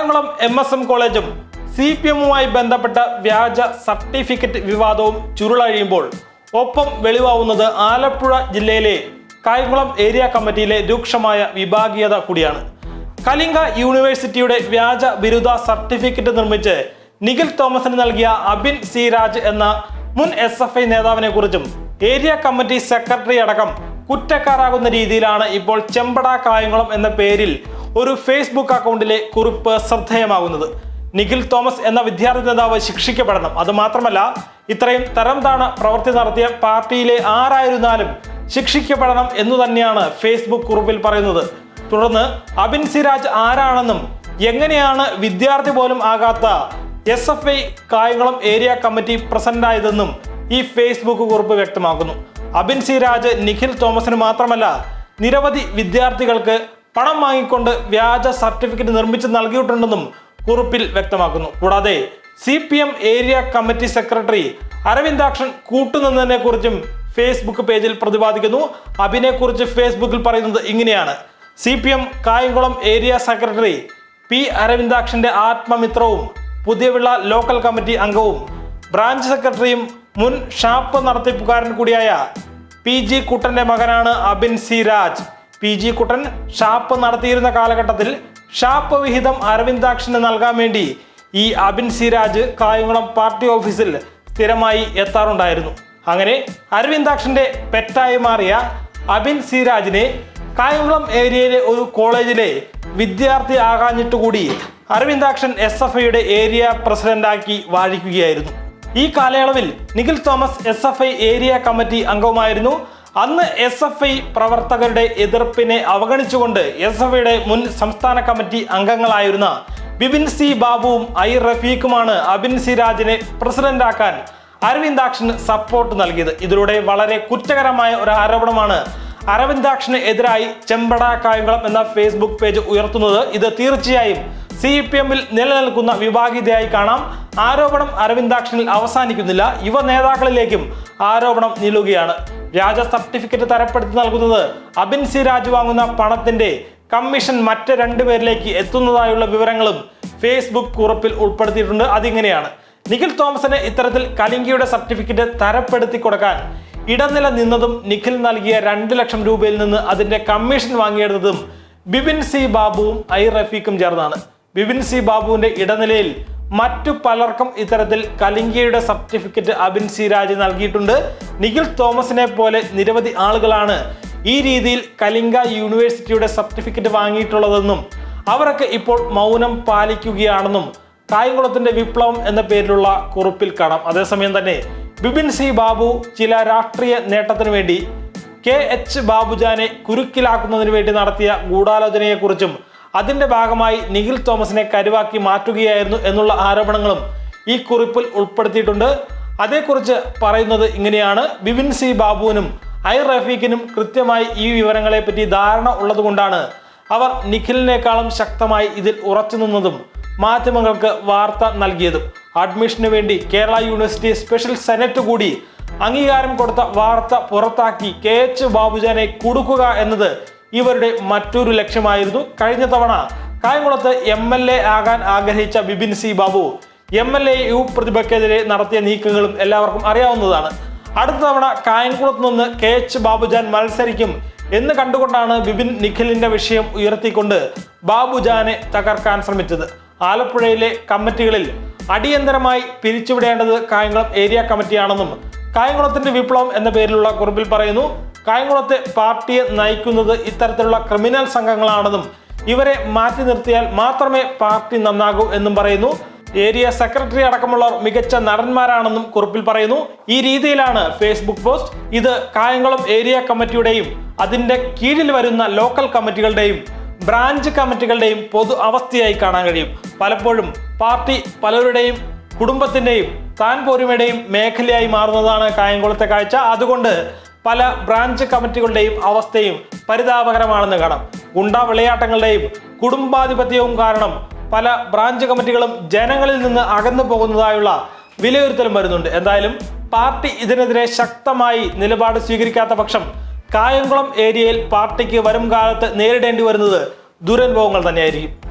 M S M കോളേജും C P എമ്മുമായി ബന്ധപ്പെട്ട വ്യാജ സർട്ടിഫിക്കറ്റ് വിവാദവും ചുരുളഴിയുമ്പോൾ ഒപ്പം വെളിവാവുന്നത് ആലപ്പുഴ ജില്ലയിലെ കായംകുളം ഏരിയ കമ്മിറ്റിയിലെ രൂക്ഷമായ വിഭാഗീയത കൂടിയാണ്. കലിംഗ യൂണിവേഴ്സിറ്റിയുടെ വ്യാജ ബിരുദ സർട്ടിഫിക്കറ്റ് നിർമ്മിച്ച് നിഖിൽ തോമസിന് നൽകിയ അബിൻ സി രാജ് എന്ന മുൻ എസ് എഫ് ഐ നേതാവിനെ കുറിച്ചും ഏരിയ കമ്മിറ്റി സെക്രട്ടറി അടക്കം കുറ്റക്കാരാകുന്ന രീതിയിലാണ് ഇപ്പോൾ ചെമ്പട കായംകുളം എന്ന പേരിൽ ഒരു ഫേസ്ബുക്ക് അക്കൗണ്ടിലെ കുറിപ്പ് ശ്രദ്ധേയമാകുന്നത്. നിഖിൽ തോമസ് എന്ന വിദ്യാർത്ഥി നേതാവ് ശിക്ഷിക്കപ്പെടണം. അത് മാത്രമല്ല ഇത്രയും തരം താണ പ്രവൃത്തി നടത്തിയ പാർട്ടിയിലെ ആരായിരുന്നാലും ശിക്ഷിക്കപ്പെടണം എന്നു തന്നെയാണ് ഫേസ്ബുക്ക് കുറിപ്പിൽ പറയുന്നത്. തുടർന്ന് അബിൻ സിരാജ് ആരാണെന്നും എങ്ങനെയാണ് വിദ്യാർത്ഥി പോലും ആകാത്ത S F I Kayamkulam area committee പ്രസിഡന്റായതെന്നും ഈ ഫേസ്ബുക്ക് കുറിപ്പ് വ്യക്തമാക്കുന്നു. അബിൻ സിരാജ് നിഖിൽ തോമസിന് മാത്രമല്ല നിരവധി വിദ്യാർത്ഥികൾക്ക് പണം വാങ്ങിക്കൊണ്ട് വ്യാജ സർട്ടിഫിക്കറ്റ് നിർമ്മിച്ച് നൽകിയിട്ടുണ്ടെന്നും കുറിപ്പിൽ വ്യക്തമാക്കുന്നു. കൂടാതെ C P M area committee secretary Aravindakshan കൂട്ടുനിന്നതിനെ കുറിച്ചും ഫേസ്ബുക്ക് പേജിൽ പ്രതിപാദിക്കുന്നു. അബിനെ കുറിച്ച് ഫേസ്ബുക്കിൽ പറയുന്നത് ഇങ്ങനെയാണ്. C P M Kayamkulam area secretary P അരവിന്ദാക്ഷന്റെ ആത്മമിത്രവും പുതിയവിള ലോക്കൽ കമ്മിറ്റി അംഗവും ബ്രാഞ്ച് സെക്രട്ടറിയും മുൻ ഷാപ്പ് നടത്തിപ്പുകാരൻ കൂടിയായ പി ജി കുട്ടന്റെ മകനാണ് Abin C Raj. P G Kuttan shop നടത്തിയിരുന്ന കാലഘട്ടത്തിൽ ഷാപ്പ് വിഹിതം അരവിന്ദാക്ഷന് നൽകാൻ വേണ്ടി ഈ അബിൻ സിരാജ് കായംകുളം പാർട്ടി ഓഫീസിൽ സ്ഥിരമായി എത്താറുണ്ടായിരുന്നു. അങ്ങനെ അരവിന്ദാക്ഷന്റെ പെറ്റായി മാറിയ അബിൻ സിരാജിനെ കായംകുളം ഏരിയയിലെ ഒരു കോളേജിലെ വിദ്യാർത്ഥി ആകാഞ്ഞിട്ടുകൂടി അരവിന്ദാക്ഷൻ എസ് എഫ് ഐയുടെ ഏരിയ പ്രസിഡന്റാക്കി വാഴിക്കുകയായിരുന്നു. ഈ കാലയളവിൽ Nikhil Thomas S area committee അംഗവുമായിരുന്നു. അന്ന് എസ് എഫ് ഐ പ്രവർത്തകരുടെ എതിർപ്പിനെ അവഗണിച്ചുകൊണ്ട് എസ് എഫ് ഐയുടെ മുൻ സംസ്ഥാന കമ്മിറ്റി അംഗങ്ങളായിരുന്ന ബിബിൻ സി ബാബുവും ഐ റഫീഖുമാണ് അബിൻ സി രാജിനെ പ്രസിഡന്റാക്കാൻ അരവിന്ദാക്ഷന് സപ്പോർട്ട് നൽകിയത്. ഇതിലൂടെ വളരെ കുറ്റകരമായ ഒരു ആരോപണമാണ് അരവിന്ദാക്ഷന് എതിരായി ചെമ്പട കായംകുളം എന്ന ഫേസ്ബുക്ക് പേജ് ഉയർത്തുന്നത്. ഇത് തീർച്ചയായും സി പി എമ്മിൽ നിലനിൽക്കുന്ന വിഭാഗീയതയായി കാണാം. ആരോപണം അരവിന്ദാക്ഷനിൽ അവസാനിക്കുന്നില്ല. യുവ നേതാക്കളിലേക്കും ആരോപണം നീളുകയാണ്. വ്യാജ സർട്ടിഫിക്കറ്റ് തരപ്പെടുത്തി നൽകുന്നത് അബിൻ സി രാജ് വാങ്ങുന്ന പണത്തിന്റെ കമ്മീഷൻ മറ്റ് രണ്ടുപേരിലേക്ക് എത്തുന്നതായുള്ള വിവരങ്ങളും ഫേസ്ബുക്ക് കുറിപ്പിൽ ഉൾപ്പെടുത്തിയിട്ടുണ്ട്. അതിങ്ങനെയാണ്. നിഖിൽ തോമസിന് ഇത്തരത്തിൽ കലിംഗിയുടെ സർട്ടിഫിക്കറ്റ് തരപ്പെടുത്തി കൊടുക്കാൻ ഇടനില നിന്നതും നിഖിൽ നൽകിയ രണ്ട് ലക്ഷം രൂപയിൽ നിന്ന് അതിന്റെ കമ്മീഷൻ വാങ്ങിയെടുത്തതും ബിപിൻ സി ബാബുവും ഐ റഫീഖും ചേർന്നാണ്. ബിപിൻ സി ബാബുവിന്റെ ഇടനിലയിൽ മറ്റു പലർക്കും ഇത്തരത്തിൽ കലിംഗയുടെ സർട്ടിഫിക്കറ്റ് അബിൻ സി രാജ് നൽകിയിട്ടുണ്ട്. നിഖിൽ തോമസിനെ പോലെ നിരവധി ആളുകളാണ് ഈ രീതിയിൽ കലിംഗ യൂണിവേഴ്സിറ്റിയുടെ സർട്ടിഫിക്കറ്റ് വാങ്ങിയിട്ടുള്ളതെന്നും അവരൊക്കെ ഇപ്പോൾ മൗനം പാലിക്കുകയാണെന്നും കായംകുളത്തിന്റെ വിപ്ലവം എന്ന പേരിലുള്ള കുറിപ്പിൽ കാണാം. അതേസമയം തന്നെ ബിപിൻ സി ബാബു ചില രാഷ്ട്രീയ നേട്ടത്തിനു വേണ്ടി കെ എച്ച് ബാബുജാനെ കുരുക്കിലാക്കുന്നതിന് വേണ്ടി നടത്തിയ ഗൂഢാലോചനയെക്കുറിച്ചും അതിന്റെ ഭാഗമായി നിഖിൽ തോമസിനെ കരുവാക്കി മാറ്റുകയായിരുന്നു എന്നുള്ള ആരോപണങ്ങളും ഈ കുറിപ്പിൽ ഉൾപ്പെടുത്തിയിട്ടുണ്ട്. അതേക്കുറിച്ച് പറയുന്നത് ഇങ്ങനെയാണ്. ബിപിൻ സി ബാബുവിനും ഐ റഫീഖിനും കൃത്യമായി ഈ വിവരങ്ങളെ പറ്റി ധാരണ ഉള്ളതുകൊണ്ടാണ് അവർ നിഖിലിനേക്കാളും ശക്തമായി ഇതിൽ ഉറച്ചു നിന്നതും മാധ്യമങ്ങൾക്ക് വാർത്ത നൽകിയതും. അഡ്മിഷന് വേണ്ടി കേരള യൂണിവേഴ്സിറ്റി സ്പെഷ്യൽ സെനറ്റ് കൂടി അംഗീകാരം കൊടുത്ത വാർത്ത പുറത്താക്കി കെ എച്ച് ബാബുജാനെ കൊടുക്കുക എന്നത് ഇവരുടെ മറ്റൊരു ലക്ഷ്യമായിരുന്നു കഴിഞ്ഞ തവണ കായംകുളത്ത് എം എൽ എ ആകാൻ ആഗ്രഹിച്ച Bipin C Babu. M L A U പ്രതിഭയ്ക്കെതിരെ നടത്തിയ നീക്കങ്ങളും എല്ലാവർക്കും അറിയാവുന്നതാണ്. അടുത്ത തവണ കായംകുളത്ത് നിന്ന് കെ എച്ച് ബാബുജാൻ മത്സരിക്കും എന്ന് കണ്ടുകൊണ്ടാണ് ബിപിൻ നിഖിലിന്റെ വിഷയം ഉയർത്തിക്കൊണ്ട് ബാബുജാനെ തകർക്കാൻ ശ്രമിച്ചത്. ആലപ്പുഴയിലെ കമ്മിറ്റികളിൽ അടിയന്തരമായി പിരിച്ചുവിടേണ്ടത് കായംകുളം ഏരിയ കമ്മിറ്റിയാണെന്നും കായംകുളത്തിന്റെ വിപ്ലവം എന്ന പേരിലുള്ള കുറിപ്പിൽ പറയുന്നു കായംകുളത്തെ പാർട്ടിയെ നയിക്കുന്നത് ഇത്തരത്തിലുള്ള ക്രിമിനൽ സംഘങ്ങളാണെന്നും ഇവരെ മാറ്റി നിർത്തിയാൽ മാത്രമേ പാർട്ടി നന്നാകൂ എന്നും പറയുന്നു. ഏരിയ സെക്രട്ടറി അടക്കമുള്ളവർ മികച്ച നടന്മാരാണെന്നും കുറിപ്പിൽ പറയുന്നു. ഈ രീതിയിലാണ് ഫേസ്ബുക്ക് പോസ്റ്റ്. ഇത് കായംകുളം ഏരിയ കമ്മിറ്റിയുടെയും അതിന്റെ കീഴിൽ വരുന്ന ലോക്കൽ കമ്മിറ്റികളുടെയും ബ്രാഞ്ച് കമ്മിറ്റികളുടെയും പൊതു അവസ്ഥയായി കാണാൻ കഴിയും. പലപ്പോഴും പാർട്ടി പലരുടെയും കുടുംബത്തിന്റെയും താൻ പോരുമയുടെയും മേഖലയായി മാറുന്നതാണ് കായംകുളത്തെ കാഴ്ച. അതുകൊണ്ട് പല ബ്രാഞ്ച് കമ്മിറ്റികളുടെയും അവസ്ഥയും പരിതാപകരമാണെന്ന് കാണാം. ഗുണ്ടാ വിളയാട്ടങ്ങളുടെയും കുടുംബാധിപത്യവും കാരണം പല ബ്രാഞ്ച് കമ്മിറ്റികളും ജനങ്ങളിൽ നിന്ന് അകന്നു പോകുന്നതായുള്ള വിലയിരുത്തലും വരുന്നുണ്ട്. എന്തായാലും പാർട്ടി ഇതിനെതിരെ ശക്തമായി നിലപാട് സ്വീകരിക്കാത്ത പക്ഷം കായംകുളം ഏരിയയിൽ പാർട്ടിക്ക് വരും കാലത്ത് നേരിടേണ്ടി വരുന്നത് ദുരനുഭവങ്ങൾ തന്നെയായിരിക്കും.